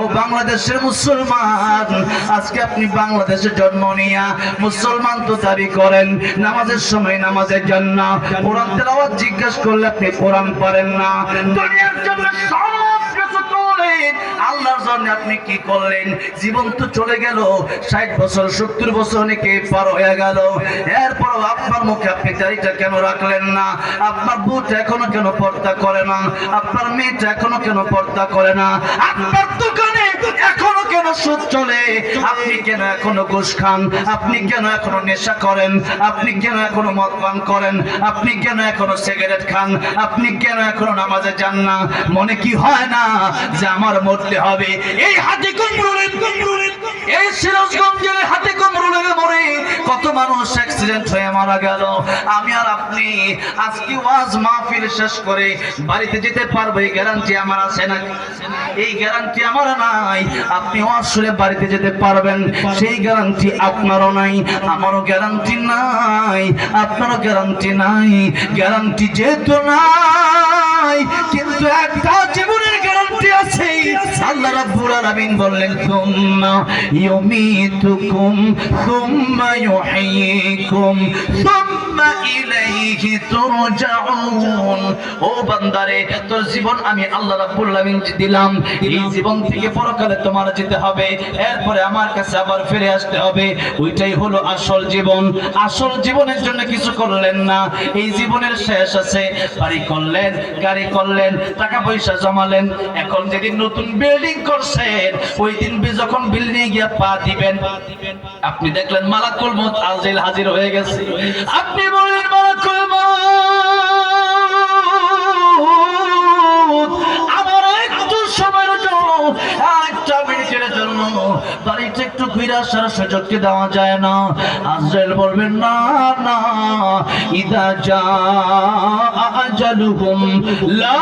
ও বাংলাদেশের মুসলমান, আজকে আপনি বাংলাদেশে জন্ম নিয়া মুসলমান তো দাবি করেন, নামাজের সময় নামাজের জন্য, কোরআন তেলাওয়াত জিজ্ঞেস করলে আপনি কোরআন পারেন না। দুনিয়ার জন্য জন্য আপনি কি করলেন? জীবন তো চলে গেল, ষাট বছর, সত্তর বছর অনেকে পার হয়ে গেল। এরপর আপনার মুখে আপনি দাড়িটা কেন রাখলেন না? আপনার বুট এখনও কেন পর্দা করে না? আপনার মেয়েটা এখনও কেন পর্দা করে না? আপনার দোকানে এখনও কেন সুদ চলে? আপনি কেন এখনও ঘুষ খান? আপনি কেন এখনও নেশা করেন? আপনি কেন এখনও মদ পান করেন? আপনি কেন এখনও সিগারেট খান? আপনি কেন এখনও নামাজে যান না? মনে কি হয় না যে আমার মরতে হবে? এই হাতে কমরুলের কমরুলের এই সিরাজগঞ্জের হাতে কমরুলের মরে কত মানুষ অ্যাক্সিডেন্ট হয়ে মারা গেল। আমি আর আপনি আজকে ওয়াজ মাহফিল শেষ করে বাড়িতে যেতে পারব, এই গ্যারান্টি আমার আছে না? এই গ্যারান্টি আমার নাই। আপনি ওয়াজ শুনে বাড়িতে যেতে পারবেন, সেই গ্যারান্টি আপনারও নাই, আমারও গ্যারান্টি নাই, আপনারও গ্যারান্টি নাই। গ্যারান্টি যেহেতু নাই, কিন্তু একটা জীবনের গ্যারান্টি আছে আল্লাহ রাব্বুল আলামিন বললেন সুম্মা ইউমিতুকুম সুম্মা ইউহয়িকুম সুম্মা কাছে করলেন না। এই জীবনের শেষ আছে। বাড়ি করলেন, গাড়ি করলেন, টাকা পয়সা জমালেন। এখন যেদিন নতুন বিল্ডিং করছেন, ওই দিন যখন বিল্ডিং পা দিবেন। আপনি দেখলেন মালাকুল মত আজেল হাজির হয়ে গেছে। আপনি বললেন একটু সময়ের জন্য একটা মিনিটের দেওয়া যায় না? আজরাইল বলবেন, না না, ইদা যা আজালুহুম লা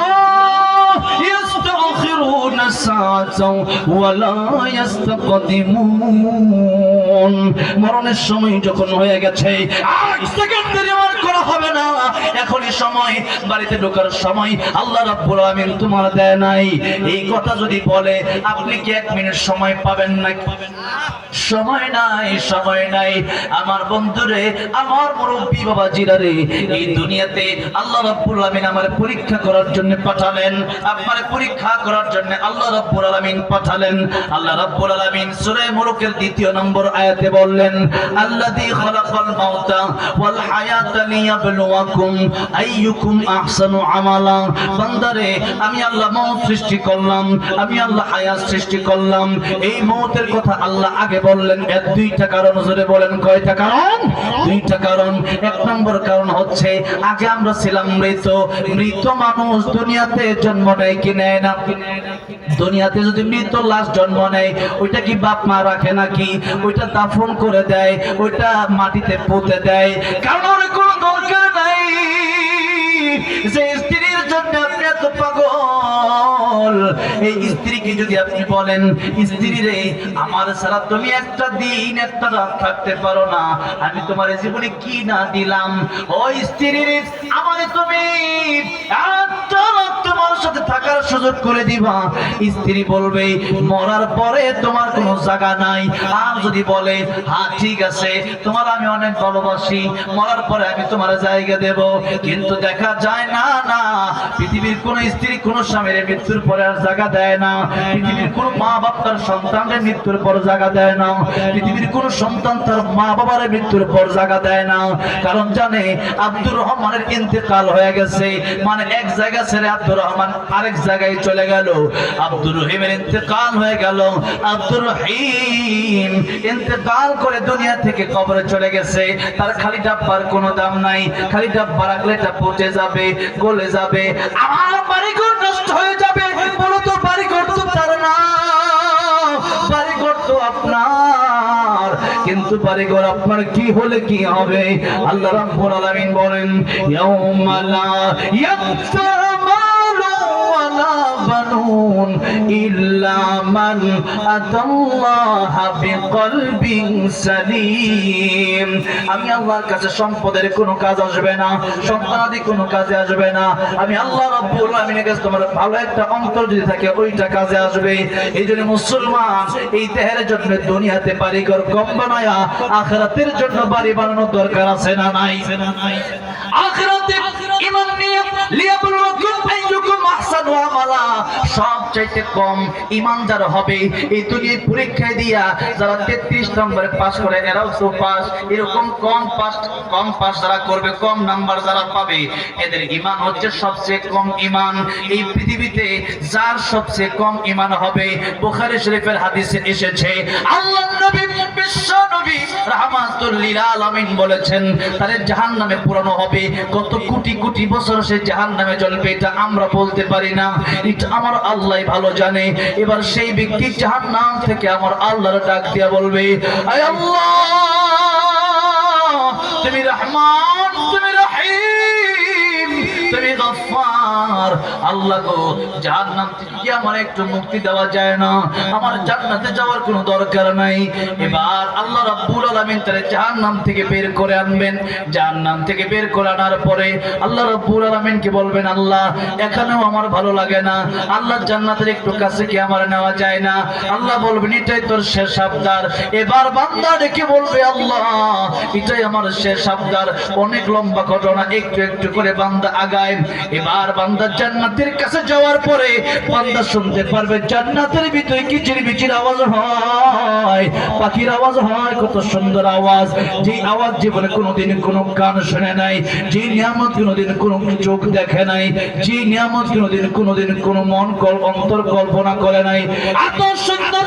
মরণের সময় যখন হয়ে গেছে আর হবে না। এখনই সময়, বাড়িতে ঢোকার সময় আল্লাহ রাব্বুল আলামিন তোমার দেয় নাই। এই কথা যদি বলে, আপনি কি এক মিনিট সময় পাবেন না সময় নাই সময় নাই। আমার বন্ধুরে, আমার মুরব্বী বাবা জিরারে এই দুনিয়াতে আল্লাহ রাব্বুল আলামিন আমার পরীক্ষা করার জন্য পাঠালেন। আপনার পরীক্ষা করার জন্য আল্লাহ রাব্বুল আলামিন পাঠালেন। আল্লাহ রাব্বুল আলামিন সূরা মুলুকের দ্বিতীয় নম্বর আয়াতে বললেন, আল্লাযী খালাকাল মাউতা ওয়াল হায়াতা লিয়াবলুয়াকুম আইয়ুকুম আহসানু আমালা। বান্দারে, আমি আল্লাহ মউত সৃষ্টি করলাম, আমি আল্লাহ হায়াত সৃষ্টি করলাম। এই মউতের কথা আল্লাহ আগে বললেন, এর দুইটা কারণ জোরে বলেন, কয়টা কারণ? দুইটা কারণ। এক নম্বর কারণ হচ্ছে, আগে আমরা ছিলাম মৃত মৃত মানুষ দুনিয়াতে জন্ম নেয় কি নেয় না? দুনিয়াতে যদি মৃত লাশ জন্ম নেয়, ওইটা কি বাপ মা রাখে নাকি? ওইটা দাফন করে দেয়, ওইটা মাটিতে পুঁতে দেয়। কারণ কোনো দরকার নাই। যে স্ত্রীর জন্য আপনি এত পাগল, এই স্ত্রীকে যদি আপনি বলেন স্ত্রী রে আমার ছাড়া তুমি একটা দিন, একটা রাত থাকতে পারো না। আমি তোমার জীবনে কি না দিলাম? ও স্ত্রী রে আমারে তুমি একটা রাত তোমার সাথে থাকার সুযোগ করে দিবা। স্ত্রী বলবে, মরার পরে তোমার কোনো জায়গা নাই। আর যদি বলে হ্যাঁ ঠিক আছে, তোমার আমি অনেক ভালোবাসি, মরার পরে আমি তোমার জায়গা দেব। কিন্তু দেখা যায়, না না, পৃথিবীর কোন স্ত্রী কোন স্বামীর মৃত্যুর পরে আর জায়গা দেয় না। পৃথিবীর কোন মা বাপ তার সন্তানের মৃত্যুর পর জায়গা দেয় না। পৃথিবীর কোন সন্তান তার মা বাবার মৃত্যুর পর জায়গা দেয় না। কারণ জানে, আব্দুর রহমানের ইন্তেকাল হয়ে গেছে। মানে এক জায়গা ছেড়ে আব্দুর রহমান আরেক জায়গায় চলে গেল। আব্দুর রহিমের ইন্তেকাল হয়ে গেল। আব্দুর রহিম ইন্তেকাল করে দুনিয়া থেকে কবরে চলে গেছে। তার খালি ডাব্বার কোনো দাম নাই। খালি ডাব্বা রাখলে এটা পচে যাবে, গলে যাবে। আমার বাড়িঘর নষ্ট হয়ে যাবে। বলো তো বাড়িঘর তো তার না। বাড়িঘর তো আপনার। কিন্তু বাড়িঘর আপনার কি হলে কি হবে? আল্লাহ রাব্বুল আলামিন বলেন, ইয়াউমা লা ইয়ানফা মালু ওয়ালা বানুন يؤمنون إلا من أتى الله بقلب سليم আমি আল্লাহর কাছে সম্পদের কোনো কাজ আসবে না সন্তানাদি কোনো কাজে আসবে না আমি আল্লাহ রব্বুল আলামিনের কাছে তোমার ভালো একটা অন্তর যদি থাকে ওইটা কাজে আসবে এই জন্য মুসলমান এই দেহের জন্য দুনিয়াতে বাড়িঘর কম বানায়া আখিরাতের জন্য বাড়ি বানানোর দরকার আছে না নাই আখিরাতে ইমান নিয়ে লিয়াবলুকুম সবচাইতে কম ইমানদার হবে, এই পরীক্ষায় দিয়া যারা 33 নম্বরে পাস করে, এরাও তো পাস এরকম কম পাস কম পাস যারা করবে, কম নাম্বার যারা পাবে, এদের ইমান হচ্ছে সবচেয়ে কম ইমান এই পৃথিবীতে যার সবচেয়ে কম ইমান হবে, বুখারী শরীফের হাদিসে এসেছে, আল্লাহ লিল আলামিন বলেছেন তাহলে জাহান্নামে পুরানো হবে। কত কোটি কোটি বছর সে জাহান্নামে জ্বলবে, এটা আমরা বলতে পারি না। এটা আমার আল্লাহ ভালো জানে। এবার সেই ব্যক্তি জাহান্নাম থেকে আমার আল্লাহর ডাক দিয়া বলবে আল্লাহ, তুমি রহমান, তুমি রহিম, তুমি গফফার। আল্লাহ গো, জাহান্নাম কি আমার একটু মুক্তি দেওয়া যায় না। আমার জান্নাতে যাওয়ার কোনো দরকার নাই। এবার আল্লাহ রাব্বুল আলামিন তারে জাহান্নাম থেকে বের করে আনবেন। জাহান্নাম থেকে বের করে আনার পরে আল্লাহ রাব্বুল বলবেন, আল্লাহ, এখানেও আমার ভালো লাগে না। আল্লাহ জান্নাতের একটু কাছে কি আমার নেওয়া যায় না? আল্লাহ বলবেন, এটাই তোর শেষ আবদার। এবার বান্দা ডেকে বলবে, আল্লাহ, এটাই আমার শেষ আবদার। অনেক লম্বা ঘটনা, একটু একটু করে বান্দা আগায়। এবার বান্দা জান্নাতের কাছে যাওয়ার পরে বান্দা শুনতে পারবে জান্নাতের ভিতরে কিচির বিচির আওয়াজ হয়। পাখির আওয়াজ হয়, কত সুন্দর আওয়াজ। যে আওয়াজ জীবনে কোনোদিন কোনো কান শুনে নাই যে নিয়ামত কোনোদিন কোনো চোখ দেখে নাই যে নিয়ামত কোনোদিন কোনোদিন কোনো মন অন্তর কল্পনা করে নাই। এত সুন্দর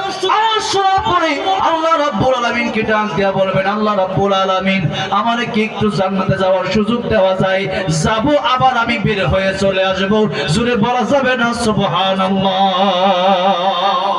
আল্লাহ রাব্বুল আলামিন কে ডাক দিয়া বলবেন, আল্লাহ রাব্বুল আলামিন, আমারে কি একটু জান্নাতে যাওয়ার সুযোগ দেওয়া যায়? যাব আবার আমি বের হয়ে চলে আসব। জুড়ে বলা যাবে না, সুবহানাল্লাহ। আল্লাহ।